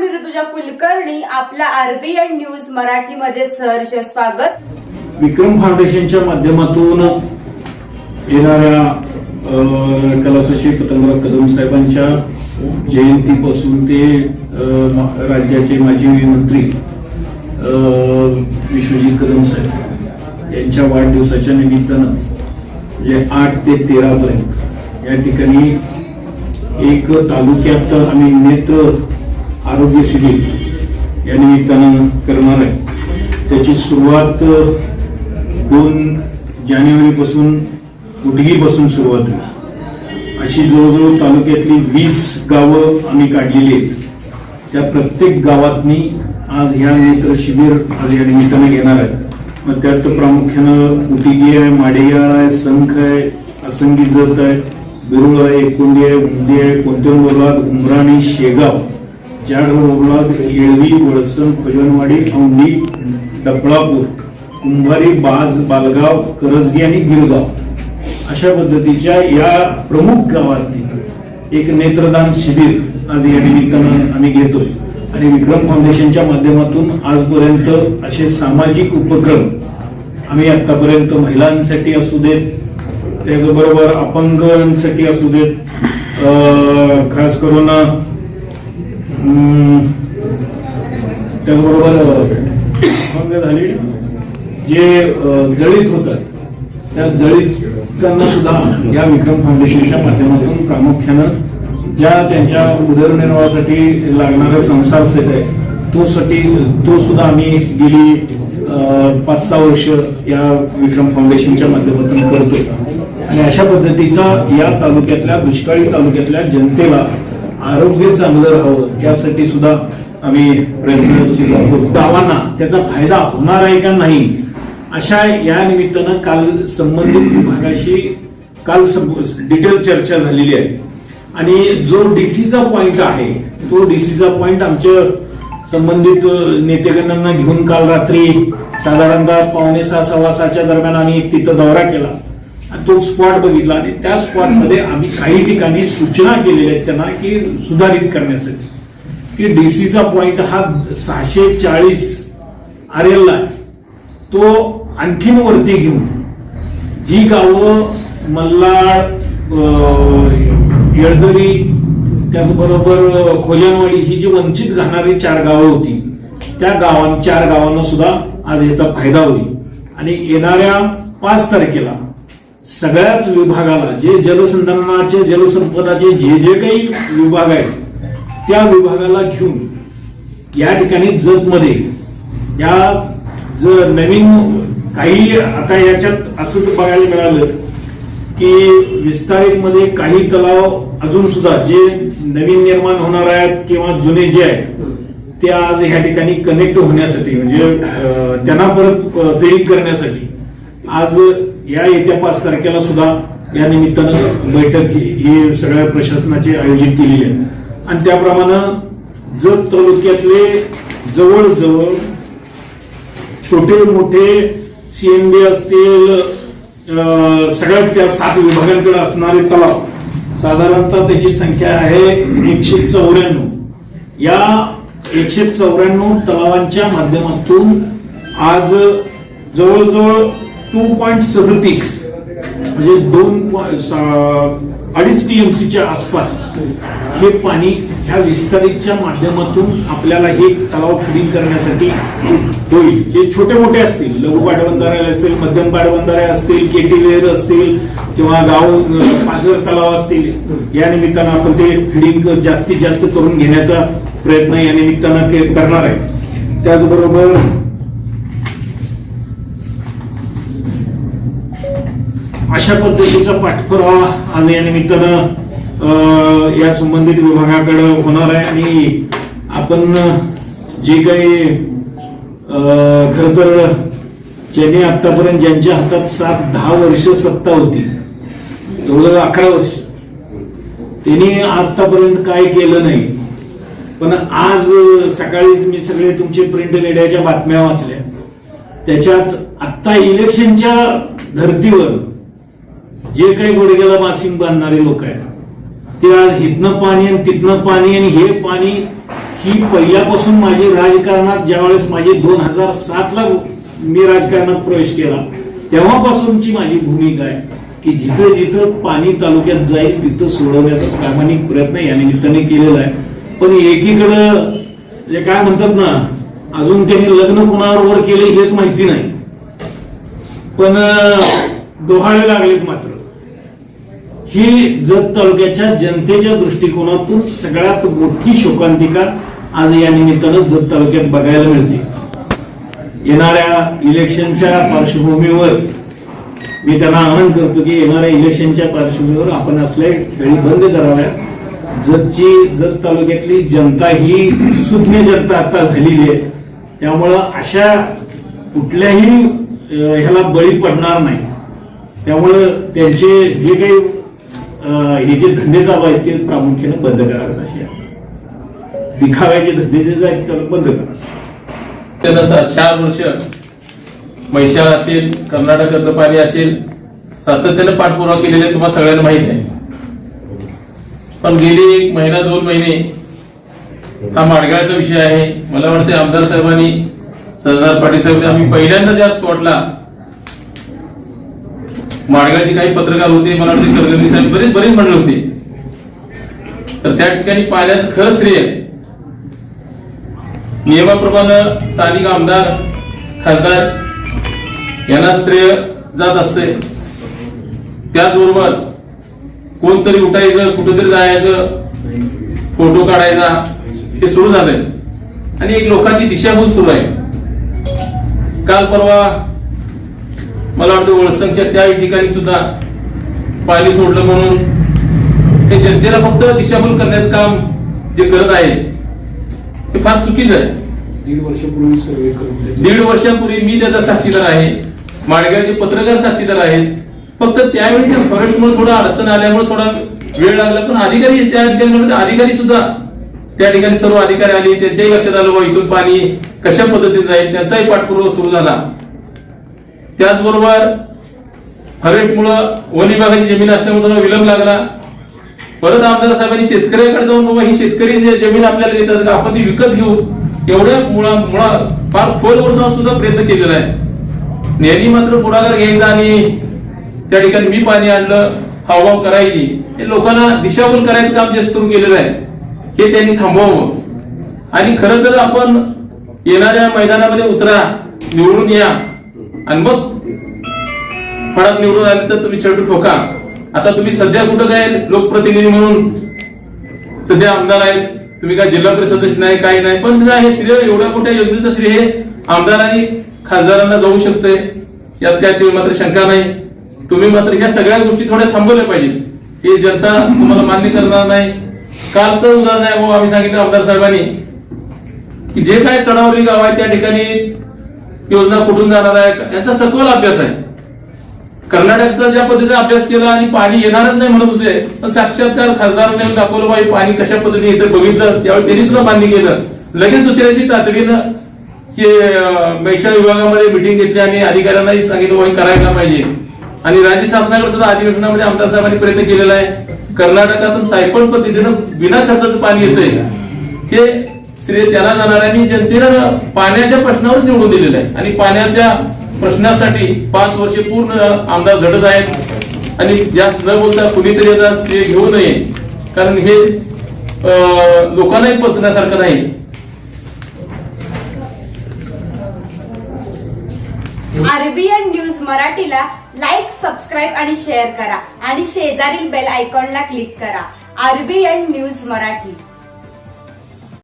मी ऋतुजा कुलकर्णी आपला RBN news मराठीमध्ये सहर्ष स्वागत. विक्रम फाउंडेशनच्या माध्यमातून येणाऱ्या अ, पतंगराव कदम साहेबांच्या जयंतीपासून ते राज्याचे माजी मंत्री विश्वजीत कदम साहेब यांच्या वाढदिवसाच्या निमित्तानं म्हणजे आठ ते तेरापर्यंत या ठिकाणी एक तालुक्यात आम्ही नेत्र आरोग्य शिबिर या निमित्तानं करणार आहे. त्याची सुरुवात दोन जानेवारीपासून उडगीपासून सुरुवात होईल. अशी जवळजवळ तालुक्यातली वीस गावं आम्ही काढलेली आहेत. त्या प्रत्येक गावातनी आज ह्या नेत्र शिबिर आज या निमित्तानं घेणार आहे मग त्यात प्रामुख्यानं उटिगी आहे माडेयाळ आहे संख आहे असंगी जत आहे बिरुळ आहे एकुंडी आहे उंदी आहे कोणत्या उमराणी शेगाव. जाड येळवी वळसण फजनवाडी औंढी डपळापूर कुंभारी बाज बालगाव करजगी आणि गिरगाव अशा पद्धतीच्या या प्रमुख गावातली एक नेत्रदान शिबिर आज या निमित्तानं आम्ही घेतोय. आणि विक्रम फाउंडेशनच्या माध्यमातून आजपर्यंत असे सामाजिक उपक्रम आम्ही आतापर्यंत महिलांसाठी असू देत त्याचबरोबर अपंगांसाठी असू देत अं, खास करून त्याचबरोबर झाली. जे जळीत होतात त्या जळीतांना सुद्धा या विक्रम फाउंडेशनच्या माध्यमातून प्रामुख्यानं ज्या त्यांच्या उदरनिर्वाहासाठी लागणारा संसार सेट आहे तो साठी तो सुद्धा आम्ही गेली पाच सहा वर्ष या विक्रम फाउंडेशनच्या माध्यमातून करतो आणि अशा पद्धतीचा या तालुक्यातल्या दुष्काळी तालुक्यातल्या जनतेला आरोग्य चांगलं राहावं यासाठी सुद्धा आम्ही प्रयत्नशील आहोत. गावांना त्याचा फायदा होणार आहे का नाही अशा या निमित्तानं काल संबंधित विभागाशी काल डिटेल चर्चा झालेली आहे. आणि जो डीसीचा पॉइंट आहे तो डीसीचा पॉइंट आमच्या संबंधित नेतेगणांना घेऊन काल रात्री साधारणतः पावणे सहा सव्वा सहाच्या दरम्यान आम्ही तिथं दौरा केला. आणि तो स्पॉट बघितला आणि त्या स्पॉटमध्ये आम्ही काही ठिकाणी सूचना केलेल्या आहेत त्यांना की सुधारित करण्यासाठी. की डीसीचा पॉइंट हा सहाशे चाळीस आर एल तो आणखीन वरती घेऊन जी गावं मल्लाड अं, येळदरी त्याचबरोबर खोजनवाडी ही जी वंचित घालणारी चार गावं होती त्या गावां चार गावांना सुद्धा आज याचा फायदा होईल. आणि येणाऱ्या पाच तारखेला सगळ्याच विभागाला जे जलसंधारणाचे जलसंपदाचे जे जे काही विभाग आहेत त्या विभागाला घेऊन या ठिकाणी जतमध्ये या ज नवीन काही आता याच्यात असं बघायला मिळालं की विस्तारित मध्ये काही तलाव अजून सुद्धा जे नवीन निर्माण होणार आहेत किंवा जुने जे आहेत ते आज ह्या ठिकाणी कनेक्ट होण्यासाठी म्हणजे त्यांना परत प्रेरित करण्यासाठी आज या येत्या पाच तारखेला सुद्धा या निमित्तानं बैठक ही सगळ्या प्रशासनाची आयोजित केलेली आहे. आणि त्याप्रमाणे जत तालुक्यातले जवळजवळ छोटे मोठे सीएमबी असतील अं, सगळ्यात त्या सात विभागांकडे असणारे तलाव साधारणतः त्याची संख्या आहे एकशे चौऱ्याण्णव. या एकशे चौऱ्याण्णव तलावांच्या माध्यमातून आज जवळजवळ टू पॉईंट सदतीस. म्हणजे दोन अडीच टीएमसीच्या आसपास हे पाणी ह्या विस्तारितच्या माध्यमातून आपल्याला हे तलाव फिडिंग करण्यासाठी होईल. जे छोटे मोठे असतील. लघु पाटबंधारे असतील मध्यम पाटबंधारे असतील केटीवेर असतील किंवा गाव पाजर तलाव असतील या निमित्तानं आपण ते फिडिंग जास्तीत जास्त करून घेण्याचा प्रयत्न या निमित्तानं करणार आहे. त्याचबरोबर अशा पद्धतीचा पाठपुरावा आज या निमित्तानं या संबंधित विभागाकडे होणार आहे आणि आपण जे काही खर तर ज्यांनी आतापर्यंत ज्यांच्या हातात सात दहा वर्ष सत्ता होती जवळजवळ अकरा वर्ष त्यांनी आतापर्यंत काय केलं नाही. पण आज सकाळीच मी सगळे तुमचे प्रिंट मीडियाच्या बातम्या वाचल्या. त्याच्यात आत्ता इलेक्शनच्या धर्तीवर जे काही गुडघ्याला मासिंग बांधणारे लोक आहेत ते आज हिथनं पाणी आणि तिथनं पाणी आणि हे पाणी ही पहिल्यापासून माझी राजकारणात ज्यावेळेस माझी दोन हजार सात ला मी राजकारणात प्रवेश केला तेव्हापासूनची माझी भूमिका आहे की जिथं जिथं पाणी तालुक्यात जाईल तिथं सोडवण्याचा प्रामाणिक प्रयत्न या निमित्ताने केलेला आहे. पण एकीकडं जे काय म्हणतात ना अजून त्यांनी लग्न कुणावर वर केले हेच माहिती नाही. पण डोहाळे लागलेत मात्र. ही जत तालुक्याच्या जनतेच्या दृष्टिकोनातून सगळ्यात मोठी शोकांतिका आज या निमित्तानं जत तालुक्यात बघायला मिळते. येणाऱ्या इलेक्शनच्या पार्श्वभूमीवर मी त्यांना आवाहन करतो की येणाऱ्या इलेक्शनच्या पार्श्वभूमीवर आपण असले खेळी बंद कराव्या जतची जत तालुक्यातली जनता ही सुज्ञ जनता आता झालेली आहे. त्यामुळं अशा कुठल्याही ह्याला बळी पडणार नाही. त्यामुळं त्यांचे जे काही हे जे धंदे चालू आहेत ते प्रामुख्याने बंद करावेत असे. दिखाव्याचे धंदे जे आहेत चालू बंद करा चार वर्ष महिशाळ असेल कर्नाटकातलं पाणी असेल सातत्याने पाठपुरावा केलेले तुम्हाला सगळ्यांना माहीत आहे. पण गेली एक महिना दोन महिने हा माडगाळचा विषय आहे. मला वाटतं आमदार साहेबांनी सरदार पाटील साहेब आम्ही पहिल्यांदा त्या स्पॉटला माडगावचे काही पत्रकार होते मला वाटते करगर्णी साहेब बरेच बरेच म्हणले होते. तर त्या ठिकाणी पाण्याचं खरं श्रेय. नियमाप्रमाणे स्थानिक आमदार खासदार यांना श्रेय जात असते. त्याचबरोबर कोणतरी उठायचं कुठेतरी जायचं फोटो काढायचा हे सुरू झालंय. आणि एक लोकांची दिशाभूल सुरू आहे. काल परवा मला वाटतं वळसंगच्या त्या ठिकाणी सुद्धा पाणी सोडलं म्हणून हे जनतेला फक्त दिशाभूल करण्याचं काम जे करत आहे हे फार चुकीचं आहे. दीड वर्षापूर्वी सर्वे करून दीड वर्षापूर्वी मी त्याचा साक्षीदार आहे माडगावचे पत्रकार साक्षीदार आहेत. फक्त त्यावेळी त्या फॉरेस्टमुळे थोडं अडचण आल्यामुळे थोडा वेळ लागला पण अधिकारी त्या ठिकाणी अधिकारी सुद्धा त्या ठिकाणी सर्व अधिकारी आले त्यांच्याही लक्षात आलं बा इथून पाणी कशा पद्धतीने जाईल त्यांचाही पाठपुरावा सुरू झाला. त्याचबरोबर फॉरेस्टमुळं वन विभागाची जमीन असल्यामुळे थोडा विलंब लागला. परत आमदार साहेबांनी शेतकऱ्याकडे जाऊन बाबा ही शेतकरी जे जमीन आपल्याला देतात का आपण ती विकत घेऊ? एवढ्या मुळा मुळा फार खोलवर जाऊन सुद्धा प्रयत्न केलेला आहे. यांनी मात्र पुढाकार घ्यायचा आणि त्या ठिकाणी मी पाणी आणलं हावभाव करायची. हे लोकांना दिशाभूल करायचं काम जास्त करून केलेलं आहे हे त्यांनी थांबवावं. आणि खरं तर आपण येणाऱ्या मैदानामध्ये उतरा निवडून या. आणि मग फळात निवडून आले तर तुम्ही चेंडू ठोका. आता तुम्ही सध्या कुठं काय लोकप्रतिनिधी म्हणून? सध्या आमदार आहेत. तुम्ही काय जिल्हा परिषद सदस्य नाही काही नाही. पण हे श्रेय एवढ्या मोठ्या योजनेचं श्रेय आमदार आणि खासदारांना जाऊ शकते यात काय ते मात्र शंका नाही. तुम्ही मात्र ह्या सगळ्या गोष्टी थोड्या थांबवल्या पाहिजेत. हे जनता तुम्हाला मान्य करणार नाही. कालचं उदाहरण आहे हो, आम्ही सांगितलं आमदार साहेबांनी की जे काय चढावली गाव आहे त्या ठिकाणी योजना कुठून जाणार आहे? याचा सखोल अभ्यास आहे. कर्नाटकचा ज्या पद्धतीने अभ्यास केला आणि पाणी येणारच नाही म्हणत होते पण साक्षात्कार खासदारांनी दाखवलं बाई पाणी कशा पद्धतीने येतं बघितलं त्यावेळी त्यांनी सुद्धा मान्य केलं. लगेच दुसऱ्याची तातडीनं की विभागामध्ये मिटिंग घेतली आणि अधिकाऱ्यांनाही सांगितलं बाई करायला पाहिजे? आणि राज्य शासनाकडे सुद्धा अधिवेशनामध्ये आमदार साहेबांनी प्रयत्न केलेला आहे. कर्नाटकातून सायकल पद्धतीनं बिना खर्चाचं पाणी येतंय. हे श्रेय त्याला जाणाऱ्यांनी जनतेला जनतेनं पाण्याच्या प्रश्नावर निवडून दिलेलं आहे. आणि पाण्याच्या प्रश्नासाठी पाच वर्षे पूर्ण आमदार झडत आहेत. आणि जास्त न बोलता कुणीतरी याचा श्रेय घेऊ नये. कारण हे लोकांनाही पचण्यासारखं नाही. आरबीएन न्यूज मराठीला लाईक सबस्क्राईब आणि शेअर करा. आणि शेजारील बेल आयकॉनला क्लिक करा. RBN news Marathi.